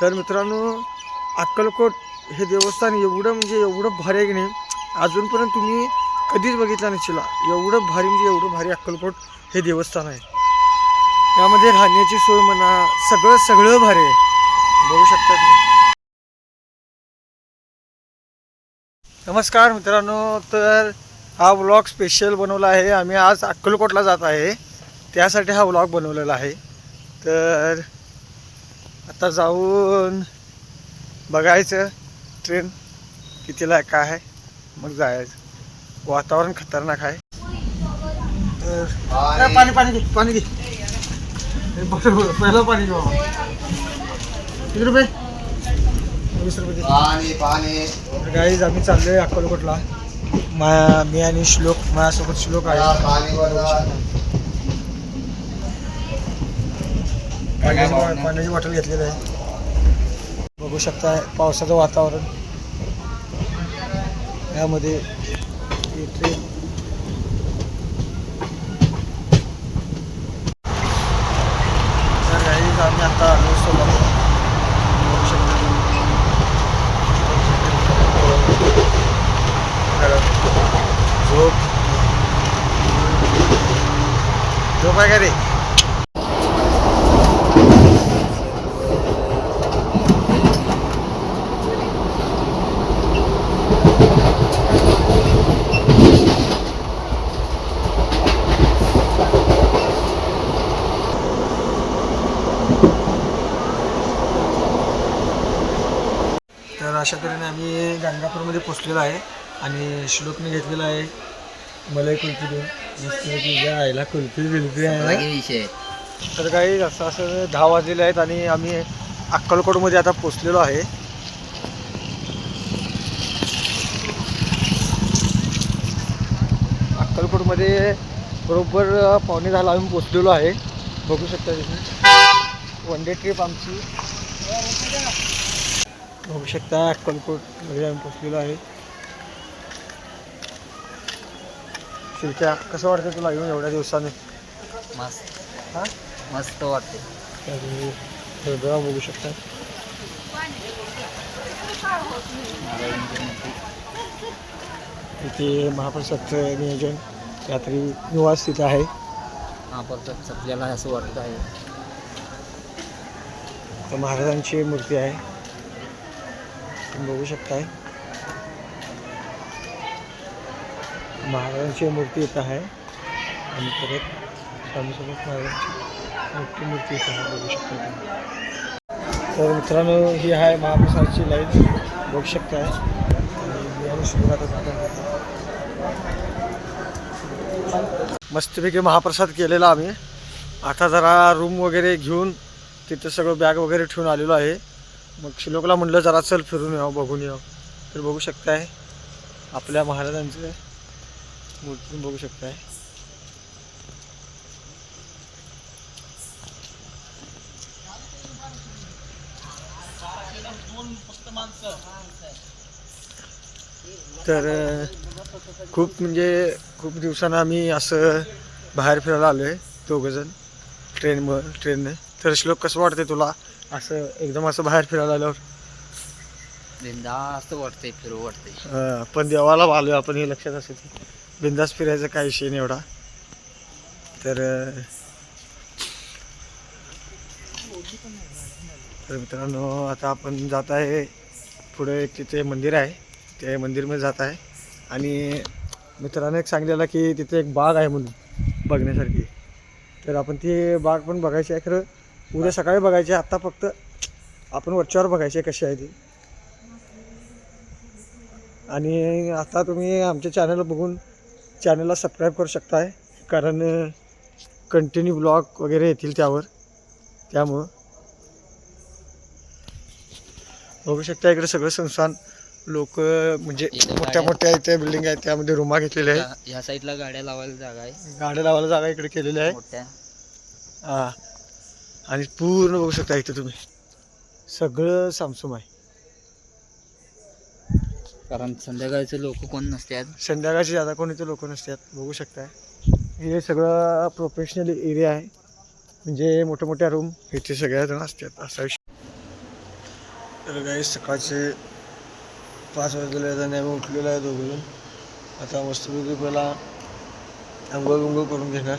तर मित्रांनो अक्कलकोट हे देवस्थान एवढं म्हणजे एवढं भारी आहे की नाही अजूनपर्यंत तुम्ही कधीच बघितलं नसेल एवढं भारी म्हणजे एवढं भारी अक्कलकोट हे देवस्थान आहे. त्यामध्ये राहण्याची सोय म्हणा सगळं सगळं भारी आहे. बघू शकता तुम्ही. नमस्कार मित्रांनो तर हा व्लॉग स्पेशल बनवला आहे. आम्ही आज अक्कलकोटला जात आहे. त्यासाठी हा व्लॉग बनवलेला आहे. तर आता जाऊन बघायचं. ट्रेन कितीला आहे, काय आहे? मग जायचं. वातावरण खतरनाक आहे. तर पाणी पाणी घे पाणी घे. पहिलं पाणी घे बाबा. किती रुपये? वीस रुपये. गाईज आम्ही चाललोय अक्कलकोटला मा मी आणि श्लोक माझ्यासोबत श्लोक आहे. पाणी पाण्याची पाण्याची बॉटल घेतलेली आहे. बघू शकता पावसाचं वातावरण. यामध्ये ही ट्रेन तर गाईज आम्ही आता आलो सोलापूर. बघू शकता. झोप. झोप आहे का रे? अशा तऱ्हेने आम्ही गाणगापूरमध्ये पोचलेलो आहे आणि श्लोकने घेतलेला आहे. मलाई कुल्फी देऊन. मस्त तुझ्या आईला कुल्फी बिल्फी आहे विषय तर काही असं असं दहा वाजलेले आहेत आणि आम्ही अक्कलकोटमध्ये आता पोचलेलो आहे. अक्कलकोटमध्ये बरोबर पावणे दहाला आम्ही पोचलेलो आहे. बघू शकता तुम्ही. वन डे ट्रिप आमची. बघू शकता अक्कलकोटमध्ये आम्ही पोचलेलो आहे. शिरक्या कसं वाटतं तुला येऊन एवढ्या दिवसाने? मस्त. हां? मस्त वाटते तर बघू शकता. इथे महाप्रसादचं नियोजन रात्री निवास तिथं आहे. परत आपल्याला असं वाटत आहे. तर महाराजांची मूर्ती आहे. तुम्ही बघू शकताय. महाराजांची मूर्ती इथं आहे. आणि परत स्वामीसोबत महाराजांची मोठी मूर्ती इथं आहे बघू शकता तुम्ही. तर मित्रांनो ही आहे महाप्रसादची लाईन. बघू शकताय. आणि मी आणि शुभ्रा मस्तपैकी महाप्रसाद केलेला आम्ही. आता जरा रूम वगैरे घेऊन तिथं सगळं बॅग वगैरे ठेवून आलेलो आहे. मग शिलोकला म्हटलं जरा चल फिरून यावं बघून यावं तर बघू शकताय आपल्या महाराजांचं मूर्तीतून बघू शकताय. तर खूप म्हणजे खूप दिवसानं आम्ही असं बाहेर फिरायला आलो आहे दोघंजण ट्रेन ट्रेनने. तर श्लोक कसं वाटते तुला? असं एकदम असं बाहेर फिरायला आल्यावर. बिंदास्त वाटते फिरू वाटते अं, पण देवाला आलो आपण हे लक्षात असेल बिंदास फिरायचा काही विषय नाही एवढा. तर तर मित्रांनो आता आपण जात आहे. पुढे एक तिथे मंदिर आहे. त्या मंदिरमध्ये जात आहे. आणि मित्राने एक सांगलेलं की तिथे एक बाग आहे म्हणून बघण्यासारखी. तर आपण ती बाग पण बघायची आहे खरं. उद्या सकाळी बघायची. आत्ता फक्त आपण वरच्यावर बघायची कशी आहे ती. आणि आता तुम्ही आमच्या चॅनल बघून चॅनलला सबस्क्राईब करू शकताय कारण कंटिन्यू ब्लॉग वगैरे येतील त्यावर. त्यामुळं. बघू शकता इकडे सगळं संस्थान लोक म्हणजे मोठ्या मोठ्या इथे बिल्डिंग आहेत त्यामध्ये रूमा घेतलेल्या आहेत. ह्या- ह्या साईडला गाड्या लावायला जागा आहे. गाड्या लावायला जागा इकडे केलेली आहे मोठ्या. हा. आणि पूर्ण बघू शकता इथे तुम्ही. सगळं सामसूम आहे. कारण संध्याकाळचे लोक कोण नसतात? संध्याकाळची जादा कोणी इथे लोक नसतात बघू शकताय. हे सगळं प्रोफेशनल एरिया आहे. म्हणजे मोठ्या मोठ्या रूम इथे सगळ्या जण असतात असा विषय. तर काही सकाळचे पाच वाजलेले आणि आम्ही उठलेलो आहे दोघं आता मस्तपैकी पहिला आंघोळ बिंघोळ करून घेणार.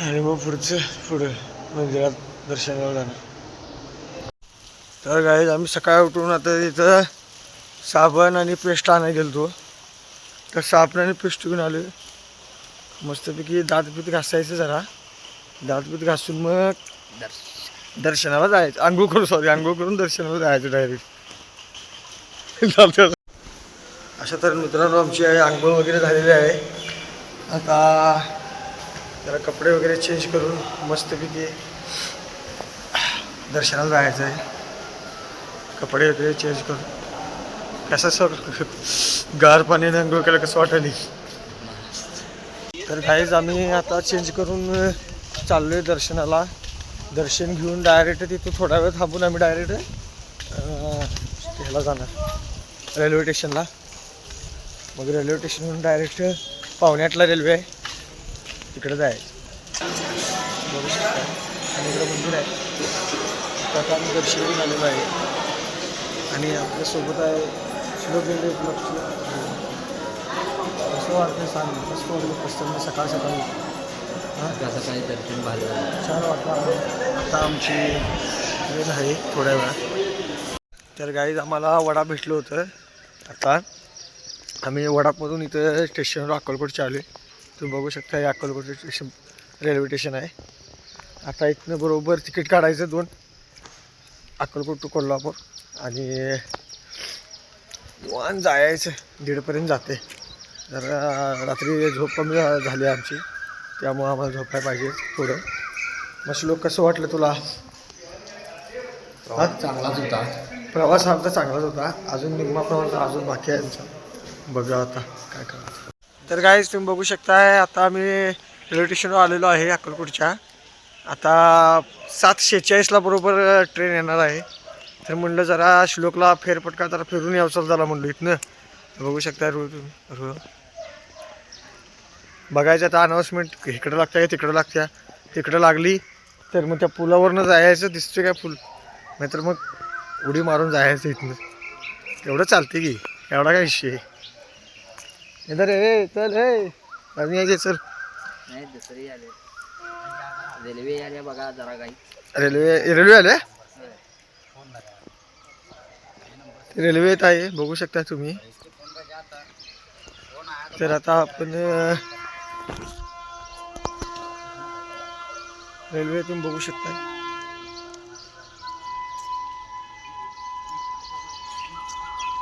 आणि मग पुढचं पुढं. मंदिरात दर्शनाला जाणार. तर गाईज आम्ही सकाळी उठून आता इथं साबण आणि पेस्ट आणायला गेलतो. तर साबण आणि पेस्ट घेऊन आलो मस्तपैकी दातपीत घासायचं जरा. दातपीत घासून मग दर्शनाला जायचं. आंघोळ करू सॉरी आंघोळ करून दर्शनाला जायचं डायरेक्ट अशा तर मित्रांनो आमची आहे आंघोळ वगैरे झालेली आहे. आता जरा कपडे वगैरे चेंज करून मस्तपैकी दर्शनाला जायचं आहे. कपडे वगैरे चेंज करून. कसं सर गार पाण्याने अंघोळ केलं कसं वाटली तर काहीच आम्ही आता चेंज करून चाललो आहे दर्शनाला. दर्शन घेऊन डायरेक्ट तिथं थोडा वेळ थांबून आम्ही डायरेक्ट ह्याला जाणार. रेल्वे स्टेशनला मग रेल्वे स्टेशनवरून डायरेक्ट पावण्यातला रेल्वे आहे. तिकडे जायचं. बघू शकता. आणि इकडं मंदिर आहे. तर आता आम्ही दर्शन घेऊन आलेलो आहे. आणि आपल्यासोबत आहे श्लोक गेले कसं वाटतं सांग. कसं वाटलं कसं सकाळ सकाळी. हां? सकाळी दर्शन झालं छान वाटलं आता आमची ट्रेन आहे थोड्या वेळात. तर गाईज आम्हाला वडा भेटलं होतं. आता आम्ही वडापमधून इथं स्टेशनवर अक्कलकोटचे आलो तुम्ही बघू शकता हे अक्कलकोट स्टेशन रेल्वे स्टेशन आहे. आता इथनं बरोबर तिकीट काढायचं दोन. अक्कलकोट टू कोल्हापूर. आणि वाहन जायचं. दीडपर्यंत जाते. जरा रात्री झोप कमी झाली आमची. त्यामुळं आम्हाला झोपायला पाहिजे थोडं मग श्लोक कसं वाटलं तुला? चांगलाच होता. प्रवास आमचा चांगलाच होता. अजून निगमा प्रवास अजून बाकी आहे आमचा. बघा आता काय करायचं. तर काय तुम्ही बघू शकताय आता आम्ही रेल्वे स्टेशनवर आलेलो आहे अक्कलकोटच्या. आता सात शेहेचाळीसला बरोबर ट्रेन येणार आहे. तर म्हणलं जरा श्लोकला फेरपटका जरा फिरून यावं झाला म्हणलं इथनं. बघू शकता रो रो. बघायचं आता अनाऊन्समेंट इकडं लागत्या का तिकडं लागत्या तिकडं लागली तर मग त्या पुलावरनं जायचं दिसते काय फुल नाहीतर मग उडी मारून जायचं इथनं. एवढं चालते की एवढा काय विषय इधर ए चल ए अजून यायचे चल नाही दुसरी आले रेल्वे आल्या बघा जरा काही रेल्वे रेल्वे आले रेल्वे येत आहे बघू शकता तुम्ही। तर आता आपण रेल्वे तुम्ही बघू शकता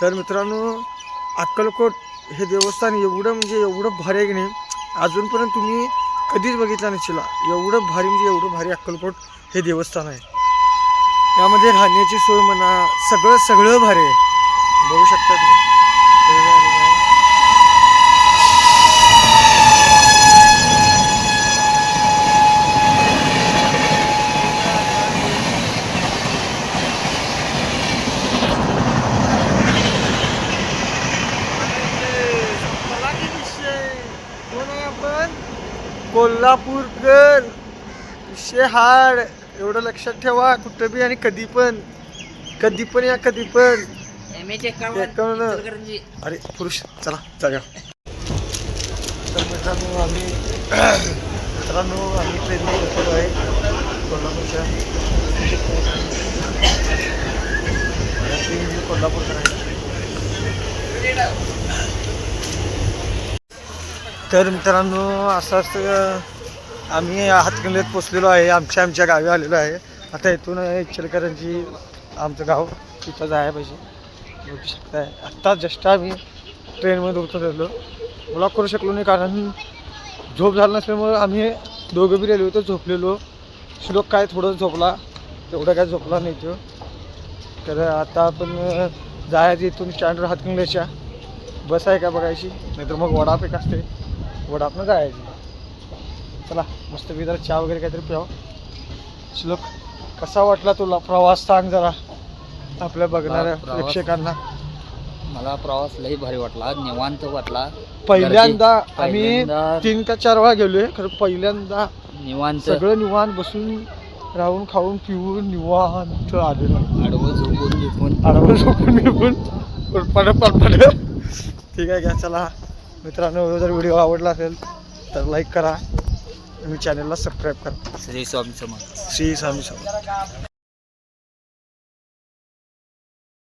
तर मित्रांनो अक्कलकोट हे देवस्थान एवढं म्हणजे एवढं भारी आहे की नाही अजूनपर्यंत तुम्ही कधीच बघितलं नशिला एवढं भारी म्हणजे एवढं भारी अक्कलकोट हे देवस्थान आहे. यामध्ये राहण्याची सोय म्हणा सगळं सगळं भारी आहे. बघू शकता तुम्ही रेल्वे आलेली आहे. कोण आहे आपण कोल्हापूरकर शेहाड एवढं लक्षात ठेवा कुठं बी आणि कधी पण. कधी पण या कधी पण. अरे पुरुष चला जाऊया. तर मित्रांनो आम्ही मित्रांनो आम्ही ट्रेनने येतो आहे. कोल्हापूरच्या. ट्रेन म्हणजे कोल्हापूरकर आहे तर मित्रांनो असं असतं आम्ही हातकंगलेत पोचलेलो आहे. आमच्या आमच्या गावी आलेलो आहे. आता इथून इचलकरंजी आमचं गाव तिथं जायला पाहिजे. बघू शकताय. आत्ता जस्ट आम्ही ट्रेनमध्ये उतरलेलो ब्लॉक करू शकलो नाही कारण झोप झालं नसल्यामुळं आम्ही दोघं बी रेल्वेतच झोपलेलो. श्लोक काय थोडं झोपला. एवढं काय झोपला नाही तो. तर आता आपण जायचं इथून स्टँडवर हातकिंगलेच्या बस आहे का बघायची? नाहीतर मग वडाप एक असते. वडापनं जायची. चला मस्त विदर चहा वगैरे काहीतरी प्यावं श्लोक कसा वाटला तुला? प्रवास सांग जरा. आपल्या बघणाऱ्या प्रेक्षकांना. मला प्रवास लई भारी वाटला निवांत वाटला. पहिल्यांदा आम्ही तीन का चार वेळा गेलोय खरं पहिल्यांदा निवांत. सगळं निवांत बसून राहून खाऊन पिऊन निवांत आलेलो. आडवं झोपून झोपून आडवं झोपून झोपून पडपड पडपड ठीक आहे घ्या चला. मित्रांनो जर व्हिडिओ आवडला असेल तर लाईक करा. मी चॅनलला सबस्क्राईब करा. श्री स्वामी समर्थ. श्री स्वामी समर्थ.